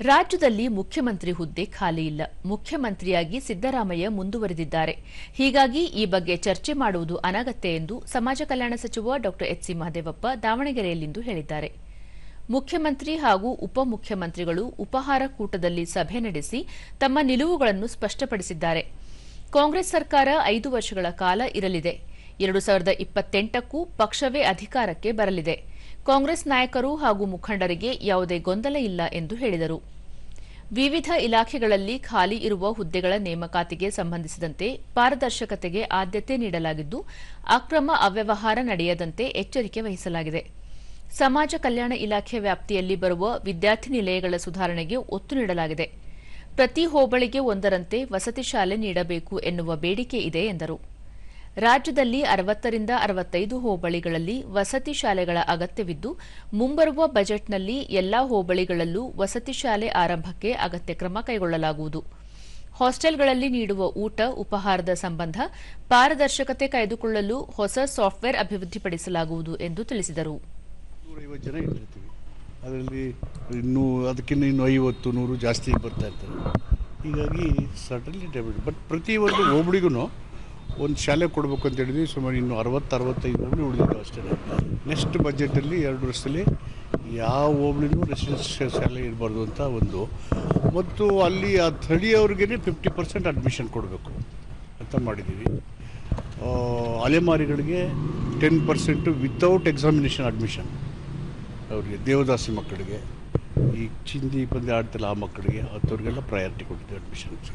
ರಾಜ್ಯದಲ್ಲಿ ಮುಖ್ಯಮಂತ್ರಿ ಹುದ್ದೆ ಖಾಲಿ ಇಲ್ಲ. ಮುಖ್ಯಮಂತ್ರಿಯಾಗಿ ಸಿದ್ದರಾಮಯ್ಯ ಮುಂದುವರೆದಿದ್ದಾರೆ. ಹೀಗಾಗಿ ಈ ಬಗ್ಗೆ ಚರ್ಚೆ ಮಾಡುವುದು ಅನಗತ್ಯ ಎಂದು ಸಮಾಜ ಕಲ್ಯಾಣ ಸಚಿವ ಡಾ. ಎಚ್ಸಿ ಮಹದೇವಪ್ಪ ದಾವಣಗೆರೆಯಲ್ಲಿಂದು ಹೇಳಿದ್ದಾರೆ. ಮುಖ್ಯಮಂತ್ರಿ ಹಾಗೂ ಉಪಮುಖ್ಯಮಂತ್ರಿಗಳು ಉಪಹಾರ ಕೂಟದಲ್ಲಿ ಸಭೆ ನಡೆಸಿ ತಮ್ಮ ನಿಲುವುಗಳನ್ನು ಸ್ಪಷ್ಟಪಡಿಸಿದ್ದಾರೆ. ಕಾಂಗ್ರೆಸ್ ಸರ್ಕಾರ ಐದು ವರ್ಷಗಳ ಕಾಲ ಇರಲಿದೆ. ಎರಡು ಸಾವಿರದ ಇಪ್ಪತ್ತೆಂಟಕ್ಕೂ ಪಕ್ಷವೇ ಅಧಿಕಾರಕ್ಕೆ ಬರಲಿದೆ. ಕಾಂಗ್ರೆಸ್ ನಾಯಕರು ಹಾಗೂ ಮುಖಂಡರಿಗೆ ಯಾವುದೇ ಗೊಂದಲ ಇಲ್ಲ ಎಂದು ಹೇಳಿದರು. ವಿವಿಧ ಇಲಾಖೆಗಳಲ್ಲಿ ಖಾಲಿ ಇರುವ ಹುದ್ದೆಗಳ ನೇಮಕಾತಿಗೆ ಸಂಬಂಧಿಸಿದಂತೆ ಪಾರದರ್ಶಕತೆಗೆ ಆದ್ಯತೆ ನೀಡಲಾಗಿದ್ದು, ಅಕ್ರಮ ಅವ್ಯವಹಾರ ನಡೆಯದಂತೆ ಎಚ್ಚರಿಕೆ ವಹಿಸಲಾಗಿದೆ. ಸಮಾಜ ಕಲ್ಯಾಣ ಇಲಾಖೆ ವ್ಯಾಪ್ತಿಯಲ್ಲಿ ಬರುವ ವಿದ್ಯಾರ್ಥಿ ನಿಲಯಗಳ ಸುಧಾರಣೆಗೆ ಒತ್ತು ನೀಡಲಾಗಿದೆ. ಪ್ರತಿ ಹೋಬಳಿಗೆ ಒಂದರಂತೆ ವಸತಿ ಶಾಲೆ ನೀಡಬೇಕು ಎನ್ನುವ ಬೇಡಿಕೆ ಇದೆ ಎಂದರು. ರಾಜ್ಯದಲ್ಲಿ ಅರವತ್ತರಿಂದ ಅರವತ್ತೈದು ಹೋಬಳಿಗಳಲ್ಲಿ ವಸತಿ ಶಾಲೆಗಳ ಅಗತ್ಯವಿದ್ದು, ಮುಂಬರುವ ಬಜೆಟ್ನಲ್ಲಿ ಎಲ್ಲಾ ಹೋಬಳಿಗಳಲ್ಲೂ ವಸತಿ ಶಾಲೆ ಆರಂಭಕ್ಕೆ ಅಗತ್ಯ ಕ್ರಮ ಕೈಗೊಳ್ಳಲಾಗುವುದು. ಹಾಸ್ಟೆಲ್ಗಳಲ್ಲಿ ನೀಡುವ ಊಟ, ಉಪಹಾರದ ಸಂಬಂಧ ಪಾರದರ್ಶಕತೆ ಕಾಯ್ದುಕೊಳ್ಳಲು ಹೊಸ ಸಾಫ್ಟ್ವೇರ್ ಅಭಿವೃದ್ಧಿಪಡಿಸಲಾಗುವುದು ಎಂದು ತಿಳಿಸಿದರು. ಅದರಲ್ಲಿ ಇನ್ನೂ ಅದಕ್ಕಿಂತ ಇನ್ನೂ ಐವತ್ತು, ನೂರು ಜಾಸ್ತಿ ಬರ್ತಾ ಇರ್ತಾರೆ ಹೀಗಾಗಿ ಸಡನ್ಲಿ ಡೆಬಿಟ್ ಬಟ್ ಪ್ರತಿಯೊಂದು ಹೋಬಳಿಗೂ ಒಂದು ಶಾಲೆ ಕೊಡಬೇಕು ಅಂತ ಹೇಳಿದ್ವಿ. ಸುಮಾರು ಇನ್ನು ಅರವತ್ತು, ಅರವತ್ತೈದು ಹೋಬಳಿ ಉಳಿದಿದ್ದು ಅಷ್ಟೇ. ನೆಕ್ಸ್ಟ್ ಬಜೆಟಲ್ಲಿ ಎರಡು ವರ್ಷದಲ್ಲಿ ಯಾವ ಹೋಬಳಿನೂ ರೆಸಿಡೆನ್ಷಿಯಲ್ ಶಾಲೆ ಇರಬಾರ್ದು ಅಂತ ಒಂದು. ಮತ್ತು ಅಲ್ಲಿ ಆ ಥಳಿಯವ್ರಿಗೆ ಫಿಫ್ಟಿ ಪರ್ಸೆಂಟ್ ಅಡ್ಮಿಷನ್ ಕೊಡಬೇಕು ಅಂತ ಮಾಡಿದ್ದೀವಿ. ಅಲೆಮಾರಿಗಳಿಗೆ ten percent without examination admission ಅವರಿಗೆ ದೇವದಾಸಿ ಮಕ್ಕಳಿಗೆ, ಈ ಚಿಂದಿ ಪಂದ್ಯ ಆಡ್ತಲ್ಲ ಆ ಮಕ್ಕಳಿಗೆ ಅಂಥವ್ರಿಗೆಲ್ಲ ಪ್ರಯಾರಿಟಿ ಕೊಟ್ಟಿದ್ದೆ ಅಡ್ಮಿಷನ್ಸ್